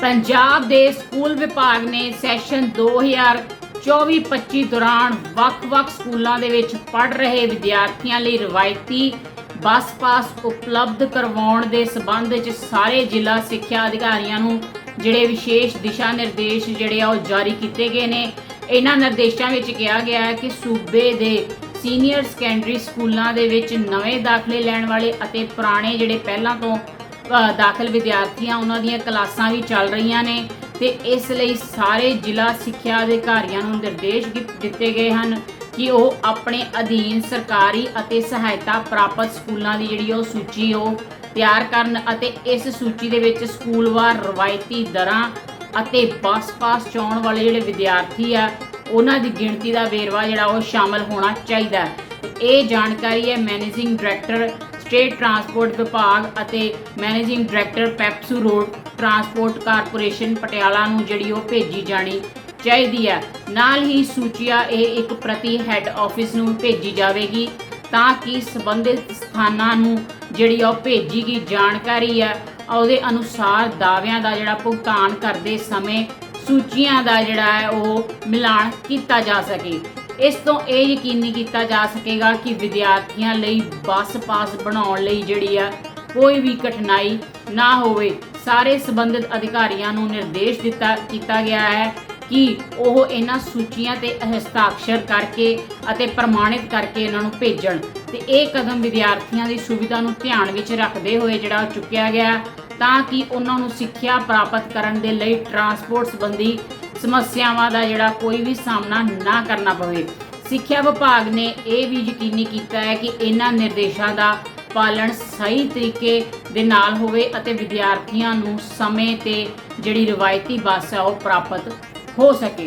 ਪੰਜਾਬ ਦੇ ਸਕੂਲ ਵਿਭਾਗ ਨੇ ਸੈਸ਼ਨ 2024-25 ਦੌਰਾਨ ਵੱਖ-ਵੱਖ ਸਕੂਲਾਂ ਦੇ ਵਿੱਚ ਪੜ੍ਹ ਰਹੇ ਵਿਦਿਆਰਥੀਆਂ ਲਈ ਰਵਾਇਤੀ ਬੱਸ ਪਾਸ ਉਪਲਬਧ ਕਰਵਾਉਣ ਦੇ ਸਬੰਧ ਵਿੱਚ ਸਾਰੇ ਜ਼ਿਲ੍ਹਾ ਸਿੱਖਿਆ ਅਧਿਕਾਰੀਆਂ ਨੂੰ ਜਿਹੜੇ ਵਿਸ਼ੇਸ਼ ਦਿਸ਼ਾ ਨਿਰਦੇਸ਼ ਜਿਹੜੇ ਆ ਉਹ ਜਾਰੀ ਕੀਤੇ ਗਏ ਨੇ। ਇਹਨਾਂ ਨਿਰਦੇਸ਼ਾਂ ਵਿੱਚ ਕਿਹਾ ਗਿਆ ਹੈ ਕਿ ਸੂਬੇ ਦੇ ਸੀਨੀਅਰ ਸੈਕੰਡਰੀ ਸਕੂਲਾਂ ਦੇ ਵਿੱਚ ਨਵੇਂ ਦਾਖਲੇ ਲੈਣ ਵਾਲੇ ਅਤੇ ਪੁਰਾਣੇ ਜਿਹੜੇ ਪਹਿਲਾਂ ਤੋਂ ਦਾਖਲ ਵਿਦਿਆਰਥੀਆਂ ਉਹਨਾਂ ਦੀਆਂ ਕਲਾਸਾਂ ਵੀ ਚੱਲ ਰਹੀਆਂ ਨੇ ਤੇ ਇਸ ਲਈ ਸਾਰੇ ਜ਼ਿਲ੍ਹਾ ਸਿੱਖਿਆ ਅਧਿਕਾਰੀਆਂ ਨੂੰ ਨਿਰਦੇਸ਼ ਦਿੱਤੇ ਗਏ ਹਨ ਕਿ ਉਹ ਆਪਣੇ ਅਧੀਨ ਸਰਕਾਰੀ ਅਤੇ ਸਹਾਇਤਾ ਪ੍ਰਾਪਤ ਸਕੂਲਾਂ ਦੀ ਜਿਹੜੀ ਉਹ ਸੂਚੀ ਉਹ ਤਿਆਰ ਕਰਨ ਅਤੇ ਇਸ ਸੂਚੀ ਦੇ ਵਿੱਚ ਸਕੂਲਵਾਰ ਰਵਾਇਤੀ ਦਰਾਂ ਅਤੇ ਬੱਸ ਪਾਸ ਚਾਉਣ ਵਾਲੇ ਜਿਹੜੇ ਵਿਦਿਆਰਥੀ ਆ, ਉਹਨਾਂ ਦੀ ਗਿਣਤੀ ਦਾ ਵੇਰਵਾ ਜਿਹੜਾ ਉਹ ਸ਼ਾਮਲ ਹੋਣਾ ਚਾਹੀਦਾ ਹੈ। ਇਹ ਜਾਣਕਾਰੀ ਹੈ ਮੈਨੇਜਿੰਗ ਡਾਇਰੈਕਟਰ ਸਟੇਟ ਟਰਾਂਸਪੋਰਟ ਵਿਭਾਗ ਅਤੇ managing director PEPSU road transport corporation Patiala ਨੂੰ ਜਿਹੜੀ ਉਹ ਭੇਜੀ ਜਾਣੀ ਚਾਹੀਦੀ ਹੈ। ਨਾਲ ਹੀ ਸੂਚੀਆ ਇਹ ਇੱਕ ਪ੍ਰਤੀ ਹੈੱਡ ਆਫਿਸ ਨੂੰ ਭੇਜੀ ਜਾਵੇਗੀ ਤਾਂ ਕਿ ਸੰਬੰਧਿਤ ਸਥਾਨਾਂ ਨੂੰ ਜਿਹੜੀ ਉਹ ਭੇਜੀ ਗਈ ਜਾਣਕਾਰੀ ਹੈ। ਉਹਦੇ ਅਨੁਸਾਰ ਦਾਅਵਿਆਂ ਦਾ ਜਿਹੜਾ ਭੁਗਤਾਨ ਕਰਦੇ ਸਮੇਂ ਸੂਚੀਆਂ ਦਾ ਜਿਹੜਾ ਹੈ ਉਹ ਮਿਲਾਨ ਕੀਤਾ ਜਾ ਸਕੇ। ਇਸ ਤੋਂ ਇਹ ਯਕੀਨੀ ਕੀਤਾ ਜਾ ਸਕੇਗਾ ਕਿ ਵਿਦਿਆਰਥੀਆਂ ਲਈ ਬੱਸ ਪਾਸ ਬਣਾਉਣ ਲਈ ਜਿਹੜੀ ਆ, ਕੋਈ ਵੀ ਕਠਿਨਾਈ ਨਾ ਹੋਵੇ। ਸਾਰੇ ਸੰਬੰਧਿਤ ਅਧਿਕਾਰੀਆਂ ਨੂੰ ਨਿਰਦੇਸ਼ ਦਿੱਤਾ, ਕੀਤਾ ਗਿਆ ਹੈ ਕਿ ਉਹ ਇਹਨਾਂ ਸੂਚੀਆਂ ਤੇ ਹਸਤਾਖਰ ਕਰਕੇ ਅਤੇ ਪ੍ਰਮਾਣਿਤ ਕਰਕੇ ਇਹਨਾਂ ਨੂੰ ਭੇਜਣ। ਤੇ ਇਹ ਕਦਮ ਵਿਦਿਆਰਥੀਆਂ ਦੀ ਸੁਵਿਧਾ ਨੂੰ ਧਿਆਨ ਵਿੱਚ ਰੱਖਦੇ ਹੋਏ ਜਿਹੜਾ ਉਹ ਚੁੱਕਿਆ ਗਿਆ, ਤਾਂ ਕਿ ਉਹਨਾਂ ਨੂੰ ਸਿੱਖਿਆ ਪ੍ਰਾਪਤ ਕਰਨ ਦੇ ਲਈ ਟਰਾਂਸਪੋਰਟ ਸੰਬੰਧੀ ਸਮੱਸਿਆਵਾਂ ਦਾ ਜਿਹੜਾ ਕੋਈ ਵੀ ਸਾਹਮਣਾ ਨਾ ਕਰਨਾ ਪਵੇ। ਸਿੱਖਿਆ ਵਿਭਾਗ ਨੇ ਇਹ ਵੀ ਯਕੀਨੀ ਕੀਤਾ ਹੈ ਕਿ ਇਹਨਾਂ ਨਿਰਦੇਸ਼ਾਂ ਦਾ ਪਾਲਣ ਸਹੀ ਤਰੀਕੇ ਦੇ ਨਾਲ ਹੋਵੇ ਅਤੇ ਵਿਦਿਆਰਥੀਆਂ ਨੂੰ ਸਮੇਂ ਤੇ ਜਿਹੜੀ ਰਵਾਇਤੀ ਬੱਸ ਹੈ ਉਹ ਪ੍ਰਾਪਤ ਹੋ ਸਕੇ